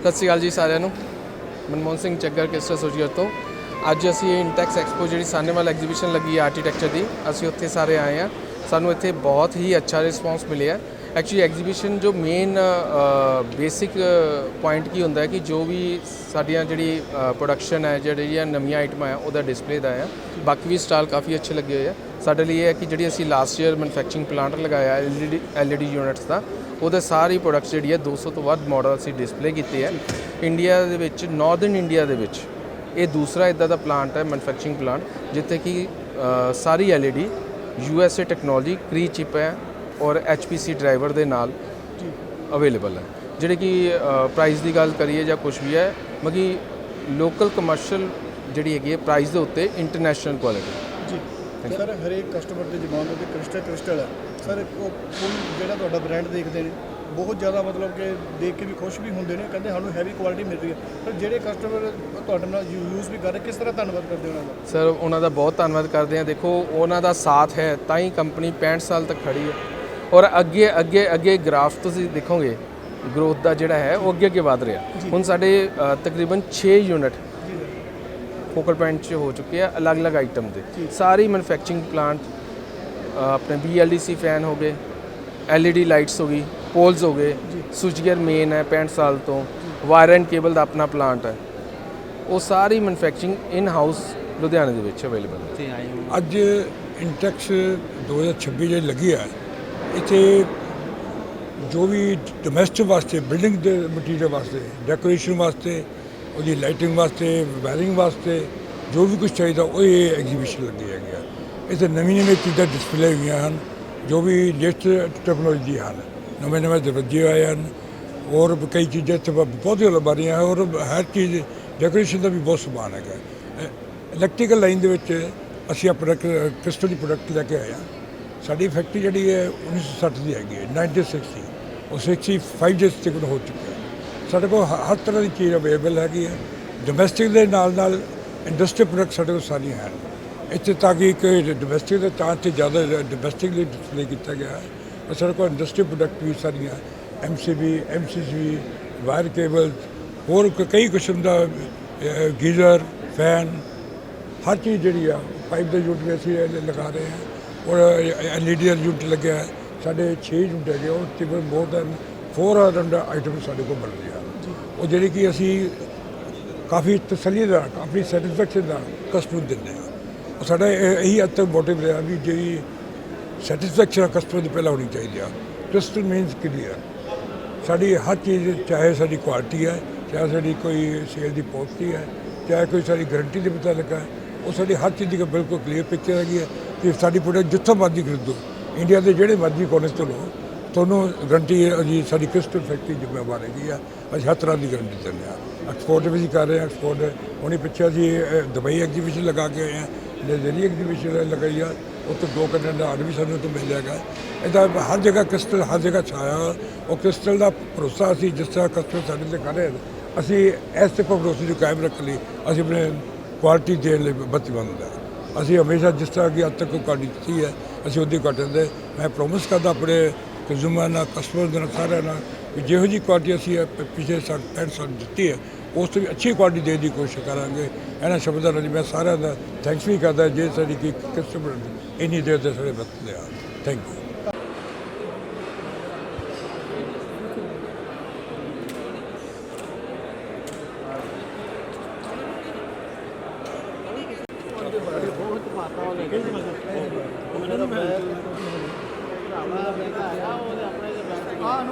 ਸਤਿ ਸ਼੍ਰੀ ਅਕਾਲ ਜੀ ਸਾਰਿਆਂ ਨੂੰ। ਮਨਮੋਹਨ ਸਿੰਘ ਚੱਗਰ ਕਿਸਟਰ ਐਸੋਸੀਏਟ ਤੋਂ ਅੱਜ ਅਸੀਂ ਇੰਟੈਕਸ ਐਕਸਪੋ ਜਿਹੜੀ ਸਾਨੇਵਾਲ ਐਗਜ਼ੀਬਿਸ਼ਨ ਲੱਗੀ ਹੈ ਆਰਕੀਟੈਕਚਰ ਦੀ, ਅਸੀਂ ਉੱਥੇ ਸਾਰੇ ਆਏ ਆ ਸਾਨੂੰ ਇੱਥੇ ਬਹੁਤ ਹੀ ਅੱਛਾ ਰਿਸਪੌਂਸ ਮਿਲਿਆ। ਐਕਚੁਅਲੀ ਐਗਜ਼ੀਬਿਸ਼ਨ ਜੋ ਮੇਨ ਬੇਸਿਕ ਪੁਆਇੰਟ ਕੀ ਹੁੰਦਾ ਹੈ ਕਿ ਜੋ ਵੀ ਸਾਡੀਆਂ ਜਿਹੜੀ ਪ੍ਰੋਡਕਸ਼ਨ ਹੈ ਜਿਹੜੀਆਂ ਨਵੀਆਂ ਆਈਟਮਾਂ ਹੈ, ਉਹਦਾ ਡਿਸਪਲੇ ਦਾ ਹੈ। ਬਾਕੀ ਵੀ ਸਟਾਲ ਕਾਫੀ ਅੱਛੇ ਲੱਗੇ ਹੋਏ ਆ। ਸਾਡੇ ਲਈ ਇਹ ਹੈ ਕਿ ਜਿਹੜੀ ਅਸੀਂ ਲਾਸਟ ਈਅਰ ਮੈਨੂਫੈਕਚਰਿੰਗ ਪਲਾਂਟ ਲਗਾਇਆ ਐਲਈਡੀ ਐਲਈਡੀ ਯੂਨਿਟਸ ਦਾ ਉਹਦੇ ਸਾਰੀ ਪ੍ਰੋਡਕਟਸ ਜਿਹੜੀ ਹੈ 200 ਤੋਂ ਵੱਧ ਮਾਡਲ ਅਸੀਂ ਡਿਸਪਲੇ ਕੀਤੇ ਹੈ। ਇੰਡੀਆ ਦੇ ਵਿੱਚ ਨਾਰਥਰਨ ਇੰਡੀਆ ਦੇ ਵਿੱਚ ਇਹ ਦੂਸਰਾ ਇਦਾਂ ਦਾ ਪਲਾਂਟ ਹੈ ਮੈਨੂਫੈਕਚਰਿੰਗ ਪਲਾਂਟ ਜਿੱਥੇ ਕਿ ਅ, ਸਾਰੀ LED USA technology Cree chip ਹੈ ਔਰ ਐਚਪੀਸੀ ਡਰਾਈਵਰ ਦੇ ਨਾਲ ਅਵੇਲੇਬਲ ਹੈ। ਜਿਹੜੇ ਕਿ ਪ੍ਰਾਈਸ ਦੀ ਗੱਲ ਕਰੀਏ ਜਾਂ ਕੁਝ ਵੀ ਹੈ ਮਗੀ ਲੋਕਲ ਕਮਰਸ਼ੀਅਲ ਜਿਹੜੀ ਹੈਗੀ ਹੈ ਪ੍ਰਾਈਸ ਦੇ ਉੱਤੇ ਇੰਟਰਨੈਸ਼ਨਲ ਕੁਆਲਿਟੀ ਸਰ ਹਰੇਕ ਕਸਟਮਰ ਦੇ ਜ਼ਬਾਨ ਦੇ ਕ੍ਰਿਸਟਲ ਕ੍ਰਿਸਟਲ ਹੈ। ਸਰ ਉਹ ਫੁੱਲ ਜਿਹੜਾ ਤੁਹਾਡਾ ਬ੍ਰਾਂਡ ਦੇਖਦੇ ਨੇ ਬਹੁਤ ਜ਼ਿਆਦਾ ਮਤਲਬ ਕਿ ਦੇਖ ਕੇ ਵੀ ਖੁਸ਼ ਵੀ ਹੁੰਦੇ ਨੇ ਕਹਿੰਦੇ ਸਾਨੂੰ ਹੈਵੀ ਕੁਆਲਿਟੀ ਮਿਲ ਰਹੀ ਹੈ। ਪਰ ਜਿਹੜੇ ਕਸਟਮਰ ਤੁਹਾਡੇ ਨਾਲ ਯੂਜ਼ ਵੀ ਕਰ ਰਹੇ ਕਿਸ ਤਰ੍ਹਾਂ ਧੰਨਵਾਦ ਕਰਦੇ ਉਹਨਾਂ ਦਾ? ਸਰ ਉਹਨਾਂ ਦਾ ਬਹੁਤ ਧੰਨਵਾਦ ਕਰਦੇ ਹਾਂ। ਦੇਖੋ ਉਹਨਾਂ ਦਾ ਸਾਥ ਹੈ ਤਾਂ ਹੀ ਕੰਪਨੀ 65 ਸਾਲ ਤੱਕ ਖੜੀ ਹੈ। ਔਰ ਅੱਗੇ ਅੱਗੇ ਅੱਗੇ ਗ੍ਰਾਫ ਤੁਸੀਂ ਦੇਖੋਗੇ ਗਰੋਥ ਦਾ ਜਿਹੜਾ ਹੈ ਉਹ ਅੱਗੇ ਅੱਗੇ ਵਧ ਰਿਹਾ। ਹੁਣ ਸਾਡੇ ਤਕਰੀਬਨ 6 ਯੂਨਿਟ ਫੋਕਲ ਪੁਆਇੰਟ 'ਚ ਹੋ ਚੁੱਕੇ ਆ ਅਲੱਗ-ਅਲੱਗ ਆਈਟਮ ਦੇ। ਸਾਰੀ ਮੈਨੂਫੈਕਚਰਿੰਗ ਪਲਾਂਟ ਆਪਣੇ BLDC ਫੈਨ ਹੋ ਗਏ LED ਲਾਈਟਸ ਹੋ ਗਈ ਪੋਲਸ ਹੋ ਗਏ ਸੁਚਗੇਅਰ ਮੇਨ ਹੈ 65 ਸਾਲ ਤੋਂ ਵਾਇਰ ਐਂਡ ਕੇਬਲ ਦਾ ਆਪਣਾ ਪਲਾਂਟ ਹੈ। ਉਹ ਸਾਰੀ ਮੈਨੂਫੈਕਚਰਿੰਗ ਇਨ ਹਾਊਸ ਲੁਧਿਆਣੇ ਦੇ ਵਿੱਚ ਅਵੇਲੇਬਲ ਹੈ। ਅੱਜ ਇੰਟੈਕਸ 2026 ਜਿਹੜੀ ਲੱਗੀ ਹੈ ਇੱਥੇ ਜੋ ਵੀ ਡੋਮੈਸਟਿਕ ਵਾਸਤੇ ਬਿਲਡਿੰਗ ਦੇ ਮਟੀਰੀਅਲ ਵਾਸਤੇ ਡੈਕੋਰੇਸ਼ਨ ਵਾਸਤੇ ਉਹਦੀ ਲਾਈਟਿੰਗ ਵਾਸਤੇ ਵਾਇਰਿੰਗ ਵਾਸਤੇ, ਜੋ ਵੀ ਕੁਝ ਚਾਹੀਦਾ, ਉਹ ਇਹ ਐਗਜ਼ੀਬਿਸ਼ਨ ਲੱਗੀ ਹੈਗੀ ਆ। ਇੱਥੇ ਨਵੀਂ ਨਵੀਂ ਚੀਜ਼ਾਂ ਡਿਸਪਲੇ ਹੋਈਆਂ ਹਨ, ਜੋ ਵੀ ਲੇਟੈਸਟ ਟੈਕਨੋਲੋਜੀ ਹਨ। ਨਵੇਂ ਨਵੇਂ ਦਰਵਾਜ਼ੇ ਆਏ ਹਨ ਔਰ ਕਈ ਚੀਜ਼ਾਂ ਇੱਥੇ ਬਹੁਤ ਬਣ ਰਹੀਆਂ ਔਰ ਹਰ ਚੀਜ਼ ਡੈਕੋਰੇਸ਼ਨ ਦਾ ਵੀ ਬਹੁਤ ਸਮਾਨ ਹੈਗਾ। ਇਲੈਕਟ੍ਰੀਕਲ ਲਾਈਨ ਦੇ ਵਿੱਚ ਅਸੀਂ ਆਪਣਾ ਕ੍ਰਿਸਟਲ ਦੀ ਪ੍ਰੋਡਕਟ ਲੈ ਕੇ ਆਏ ਹਾਂ। ਸਾਡੀ ਫੈਕਟਰੀ ਜਿਹੜੀ ਹੈ 1960 ਦੀ ਹੈਗੀ ਹੈ 1960 ਉਹ 65 ਡੇਜ਼ ਤੱਕ ਹੋ ਚੁੱਕੀ ਸਾਡੇ ਕੋਲ ਹ- ਹਰ ਤਰ੍ਹਾਂ ਦੀ ਚੀਜ਼ ਅਵੇਲੇਬਲ ਹੈਗੀ ਹੈ। ਡੋਮੈਸਟਿਕ ਦੇ ਨਾਲ ਨਾਲ ਇੰਡਸਟਰੀ ਪ੍ਰੋਡਕਟ ਸਾਡੇ ਕੋਲ ਸਾਰੀਆਂ ਹਨ। ਇੱਥੇ ਤਾਂ ਕਿ ਇੱਕ ਡੋਮੈਸਟਿਕ ਦੇ ਤਾਂ ਤੇ ਜ਼ਿਆਦਾ ਡੋਮੈਸਟਿਕ ਲਈ ਡਿਸਪਲੇ ਕੀਤਾ ਗਿਆ ਹੈ। ਪਰ ਸਾਡੇ ਕੋਲ ਇੰਡਸਟਰੀ ਪ੍ਰੋਡਕਟ ਵੀ ਸਾਰੀਆਂ ਐਮਸੀਬੀ ਐਮਸੀਸੀ ਵਾਇਰ ਕੇਬਲ ਹੋਰ ਕ- ਕਈ ਕਿਸਮ ਦਾ ਗੀਜ਼ਰ ਫੈਨ ਹਰ ਚੀਜ਼ ਜਿਹੜੀ ਆ ਪਾਈਪ ਦੇ ਯੂਨਿਟ ਵੀ ਅਸੀਂ ਇਹ ਲਗਾ ਰਹੇ ਹਾਂ। ਔਰ ਐਲਈਡੀ ਦਾ ਯੂਨਿਟ ਲੱਗਿਆ ਹੈ। ਸਾਡੇ 6 ਯੂਨਿਟ ਹੈਗੇ ਉਹ ਤਕਰੀਬਨ ਮੋਰ ਦੈਨ 400 ਆਈਟਮ ਸਾਡੇ ਕੋਲ ਬਣ ਰਹੀਆਂ ਉਹ ਜਿਹੜੀ ਕਿ ਅਸੀਂ ਕਾਫੀ ਤਸੱਲੀ ਦਾ ਕਾਫੀ ਸੈਟੀਸਫੈਕਸ਼ਨ ਦਾ ਕਸਟਮਰ ਨੂੰ ਦਿੰਦੇ ਹਾਂ। ਉਹ ਸਾਡਾ ਇਹ- ਇਹੀ ਅੱਜ ਤੱਕ ਮੋਟਿਵ ਰਿਹਾ ਵੀ ਜਿਹੜੀ ਸੈਟੀਸਫੈਕਸ਼ਨ ਕਸਟਮਰ ਦੀ ਪਹਿਲਾਂ ਹੋਣੀ ਚਾਹੀਦੀ ਆ। ਕਸਟਮਰ ਮੀਨਸ ਕਲੀਅਰ ਸਾਡੀ ਹਰ ਚੀਜ਼, ਚਾਹੇ ਸਾਡੀ ਕੁਆਲਿਟੀ ਹੈ, ਚਾਹੇ ਸਾਡੀ ਕੋਈ ਸੇਲ ਦੀ ਪਾਲਿਸੀ ਹੈ, ਚਾਹੇ ਕੋਈ ਸਾਡੀ ਗਾਰੰਟੀ ਦੇ ਮੁਤਾਲਕ ਹੈ, ਉਹ ਸਾਡੀ ਹਰ ਚੀਜ਼ ਦੀ ਬਿਲਕੁਲ ਕਲੀਅਰ ਪਿਕਚਰ ਹੈਗੀ ਹੈ ਕਿ ਸਾਡੀ ਪ੍ਰੋਡਕਟ ਜਿੱਥੋਂ ਮਰਜ਼ੀ ਖਰੀਦੋ। ਇੰਡੀਆ ਦੇ ਜਿਹੜੇ ਮਰਜ਼ੀ ਕੋਨੇ ਤੋਂ ਲਓ ਤੁਹਾਨੂੰ ਗਾਰੰਟੀ ਜੀ, ਸਾਡੀ ਕ੍ਰਿਸਟਲ ਫੈਕਟਰੀ ਜ਼ਿੰਮੇਵਾਰ ਹੈਗੀ ਆ। ਅਸੀਂ ਹਰ ਤਰ੍ਹਾਂ ਦੀ ਗਰੰਟੀ ਦਿੰਦੇ ਹਾਂ। ਐਕਸਪੋਰਟ ਵੀ ਅਸੀਂ ਕਰ ਰਹੇ ਹਾਂ ਐਕਸਪੋਰਟ ਹੁਣੀ ਪਿੱਛੇ ਅਸੀਂ ਦੁਬਈ ਐਗਜ਼ੀਬਿਸ਼ਨ ਲਗਾ ਕੇ ਆਏ ਹਾਂ। ਨਜ਼ਰੀ ਐਗਜ਼ੀਬਿਸ਼ਨ ਲਗਾਈ ਆ, ਉੱਥੇ ਦੋ ਘੰਟੇ ਦਾ ਆਰਡਰ ਵੀ ਸਾਨੂੰ ਉੱਥੇ ਮਿਲ ਜਾਏਗਾ। ਇਹਦਾ ਹਰ ਜਗ੍ਹਾ ਕ੍ਰਿਸਟਲ ਹਰ ਜਗ੍ਹਾ ਛਾਇਆ ਉਹ ਕ੍ਰਿਸਟਲ ਦਾ ਭਰੋਸਾ ਅਸੀਂ ਜਿਸ ਤਰ੍ਹਾਂ ਕਸਟਮਰ ਸਾਡੇ ਤੇ ਕਰ ਰਹੇ ਅਸੀਂ ਇਸ ਤੇ ਭਰੋਸੇ ਨੂੰ ਕਾਇਮ ਰੱਖਣ ਲਈ ਅਸੀਂ ਆਪਣੇ ਕੁਆਲਿਟੀ ਦੇਣ ਲਈ ਪ੍ਰਤੀਬੱਧ ਹਾਂ ਅਸੀਂ ਹਮੇਸ਼ਾ ਜਿਸ ਤਰ੍ਹਾਂ ਕਿ ਅੱਜ ਤੱਕ ਕੁਆਲਿਟੀ ਦਿੱਤੀ ਹੈ, ਅਸੀਂ ਉਹਦੀ ਕੁਆਲਿਟੀ ਦੇ ਮੈਂ ਪ੍ਰੋਮਿਸ ਕਰਦਾ ਆਪਣੇ ਕਨਜ਼ੂਮਰ ਨਾਲ ਕਸਟਮਰ ਦੇ ਨਾਲ ਸਾਰਿਆਂ ਨਾਲ ਵੀ ਜਿਹੋ ਜੀ ਕੁਆਲਿਟੀ ਅਸੀਂ ਇਹ ਪ- ਪਿਛਲੇ ਸਾਲ 65 ਸਾਲ ਦਿੱਤੀ ਹੈ, ਉਸ ਤੋਂ ਵੀ ਅੱਛੀ ਕੁਆਲਿਟੀ ਦੇਣ ਦੀ ਕੋਸ਼ਿਸ਼ ਕਰਾਂਗੇ। ਇਹਨਾਂ ਸ਼ਬਦਾਂ ਨਾਲ ਮੈਂ ਸਾਰਿਆਂ ਦਾ ਥੈਂਕਸ ਵੀ ਕਰਦਾ, ਜੇ ਸਾਡੀ ਕੀ ਕਸਟਮਰ ਇੰਨੀ ਦੇਰ ਦੇ ਸਾਡੇ ਵਕਤ ਲਿਆ ਥੈਂਕ ਯੂ 啊，没事，下午再过来。